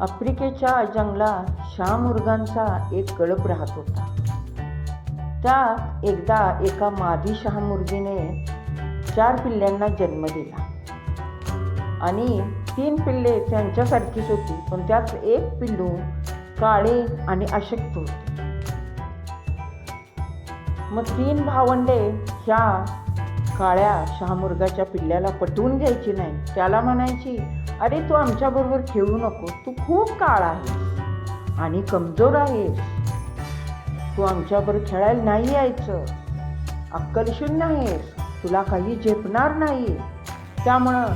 आफ्रिकेच्या जंगलात शहामुर्गांचा एक कळप राहत होता. त्यात एकदा एका मादी शहामुर्गीने चार पिल्ल्यांना जन्म दिला. आणि तीन पिल्ले त्यांच्यासारखीच होती पण त्यात एक पिल्लू काळे आणि अशक्त होते. मग तीन भावंडे ह्या काळ्या शहामुर्गाच्या पिल्ल्याला पटवून घ्यायची नाही. त्याला म्हणायची अरे तू आमच्याबरोबर खेळू नको. तू खूप काळ आहेस आणि कमजोर आहेस. तू आमच्याबरोबर खेळायला नाही यायचं. अक्कलशून्य आहेस. तुला काही झेपणार नाही. त्यामुळं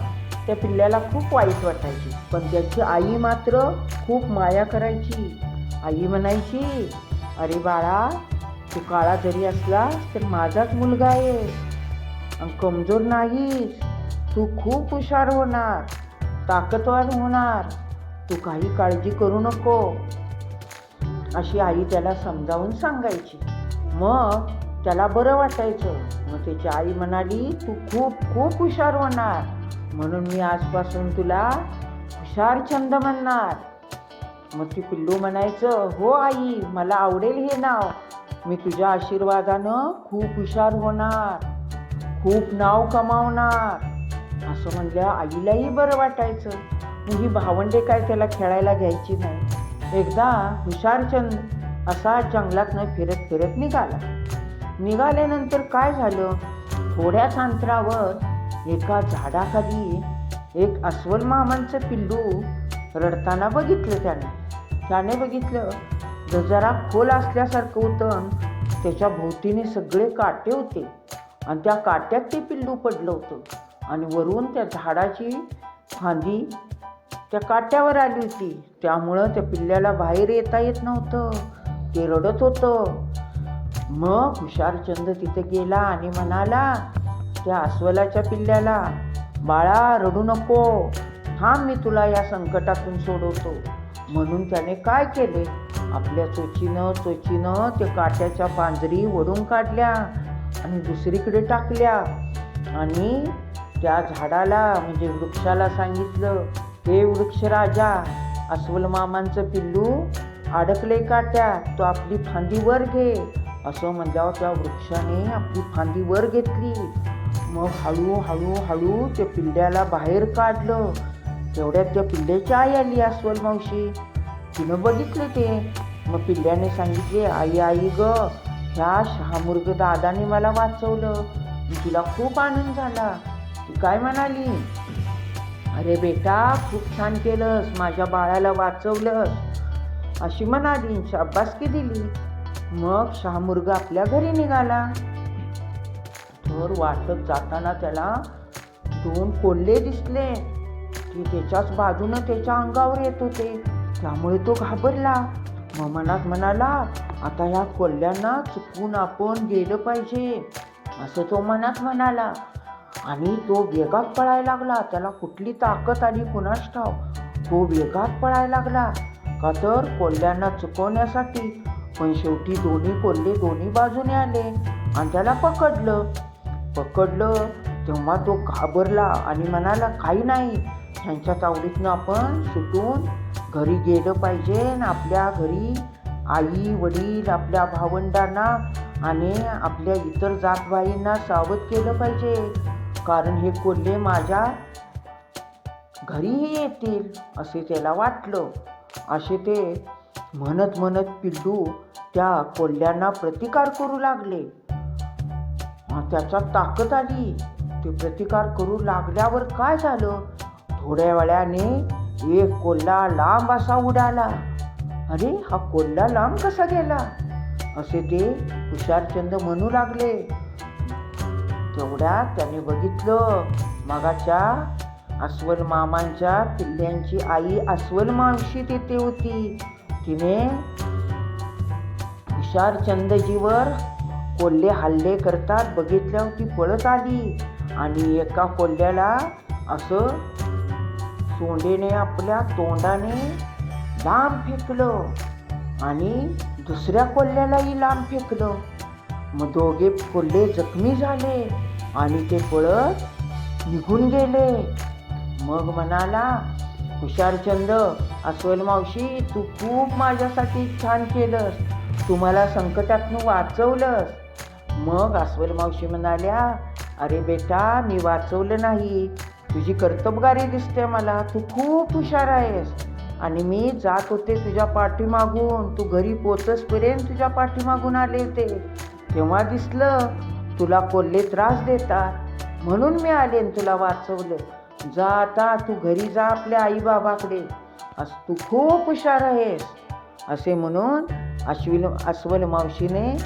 त्या पिल्ल्याला खूप वाईट वाटायची. पण त्याची आई मात्र खूप माया करायची. आई म्हणायची अरे बाळा तू काळा जरी असला तर माझाच मुलगा आहे कमजोर नाहीस तू खूप हुशार होणार ताकदवार होणार तू काही काळजी करू नको. अशी आई त्याला समजावून सांगायची. मग त्याला बरं वाटायचं. मग त्याची आई म्हणाली तू खूप खूप हुशार होणार. म्हणून मी आजपासून तुला हुशार छंद म्हणणार. मग ती पिल्लू म्हणायचं हो आई मला आवडेल हे नाव. मी तुझ्या आशीर्वादानं खूप हुशार होणार. खूप नाव कमावणार. असं म्हणल्या आईलाही बरं वाटायचं. मग ही भावंडे काय त्याला खेळायला घ्यायची नाही. एकदा हुशारचंद असा जंगलातनं फिरत फिरत निघाला. निघाल्यानंतर काय झालं? थोड्याच अंतरावर एका झाडाखाली एक अस्वल मामांचं पिल्लू रडताना बघितलं त्याने. त्याने बघितलं जरा खोल असल्यासारखं होतं. त्याच्या भोवतीने सगळे काटे होते. आणि त्या काट्यात ते पिल्लू पडलं होतं. आणि वरून त्या झाडाची फांदी त्या काट्यावर आली होती. त्यामुळं त्या पिल्ल्याला बाहेर येता येत नव्हतं. ते रडत होतं. मग हुशारचंद तिथे गेला आणि म्हणाला त्या अस्वलाच्या पिल्ल्याला बाळा रडू नको. थांब मी तुला या संकटातून सोडवतो. म्हणून त्याने काय केले? आपल्या चोचीनं चोचीनं ते काट्याच्या पांजरी वरून काढल्या. आणि दुसरीकडे टाकल्या. आणि त्या झाडाला म्हणजे वृक्षाला सांगितलं हे वृक्ष राजा अस्वल मामांचं पिल्लू अडकले काट्या तो आपली फांदी वर घे. असं म्हणल्यावर त्या वृक्षाने आपली फांदी वर घेतली. मग हळू हळू हळू त्या पिल्ल्याला बाहेर काढलं. तेवढ्यात त्या पिल्ल्याची आई आली अस्वल मावशी. तिनं बघितलं ते. मग पिल्ल्याने सांगितले आई आई ग ह्या शहामुर्ग दादाने मला वाचवलं. तिला खूप आनंद झाला. ती काय म्हणाली? अरे बेटा खूप छान केलंस. माझ्या बाळाला वाचवलंस. अशी म्हणाली. शाबासकी दिली. मग शहामुर्ग आपल्या घरी निघाला. तर वाटत जाताना त्याला दोन कोल्हे दिसले. की त्याच्याच बाजूनं त्याच्या अंगावर येत होते. त्यामुळे तो घाबरला. मग मनात म्हणाला आता ह्या कोल्ह्यांना चुकून आपण गेलं पाहिजे. असं तो मनात म्हणाला. आणि तो वेगात पळायला लागला. त्याला कुठली ताकद आली कुणास ठाव तो वेगात पळायला लागला. का तर कोल्ह्यांना चुकवण्यासाठी. पण शेवटी दोन्ही कोल्हे दोन्ही बाजूने आले आणि त्याला पकडलं. पकडलं तेव्हा तो घाबरला आणि म्हणाला काही नाही. ह्यांच्या तावडीतनं आपण सुटून घरी गेलं पाहिजे आपल्या घरी आई वडील आपल्या भावंडांना आणि आपल्या इतर जातभाईंना सावध केलं पाहिजे. कारण हे कोल्हे माझ्या घरीही येतील असे त्याला वाटलं. असे ते म्हणत म्हणत पिल्लू त्या कोल्ह्यांना प्रतिकार करू लागले. मग ताकद आली. ते प्रतिकार करू लागल्यावर काय झालं? थोड्या वेळाने एक कोल्हा लांब असा उडाला अरे हा कोल्हा लांब कसा गेला? असे ते हुशारचंद म्हणू लागले. तेवढ्यात त्याने बघितलं मगाच्या अस्वल मामांच्या पिल्ल्यांची आई अस्वल मावशी तेथे होती. तिने हुशारचंदजीवर कोल्हे हल्ले करतात बघितल्यावर ती पळत आली आणि एका कोल्ह्याला असं सोंडेने आपल्या तोंडाने लांब फेकलं आणि दुसऱ्या कोल्ह्यालाही लांब फेकलं. मग दोघे कोल्हे जखमी झाले आणि ते पळत निघून गेले. मग म्हणाला हुशारचंद अस्वल मावशी तू खूप माझ्यासाठी छान केलंस. तू मला वाचवलंस. मग अस्वल मावशी म्हणाल्या अरे बेटा मी वाचवलं नाही. तुझी कर्तबगारी दिसते मला. तू खूप हुशार आहेस. आणि मी जात होते तुझ्या पाठीमागून. तू घरी पोचसपर्यंत तुझ्या पाठीमागून आले होते. तेव्हा दिसलं तुला कोल्हे त्रास देतात. म्हणून मी आले तुला वाचवलं. जा आता तू घरी जा आपल्या आईबाबाकडे. अस तू खूप हुशार आहेस. असे म्हणून अश्विल अस्वल मावशीने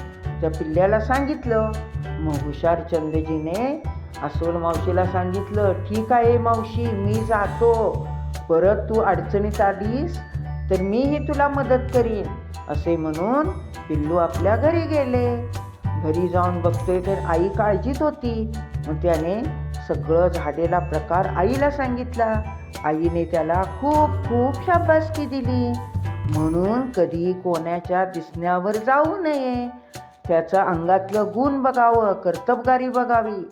त्या पिल्ल्याला सांगितलं. मग हुशार चंदजीने अस्वल मावशीला सांगितलं ठीक आहे मावशी मी जातो. परत तू अडचणीत आलीस तर मीही तुला मदत करीन. असे म्हणून पिल्लू आपल्या घरी गेले. घरी जाऊन बघतोय तर आई काळजीत होती. मग त्याने सगळं झालेला प्रकार आईला सांगितला. आईने त्याला खूप खूप शाबासकी दिली. म्हणून कधी कोणाच्या दिसण्यावर जाऊ नये. त्याचं अंगातलं गुण बघावं कर्तबगारी बघावी.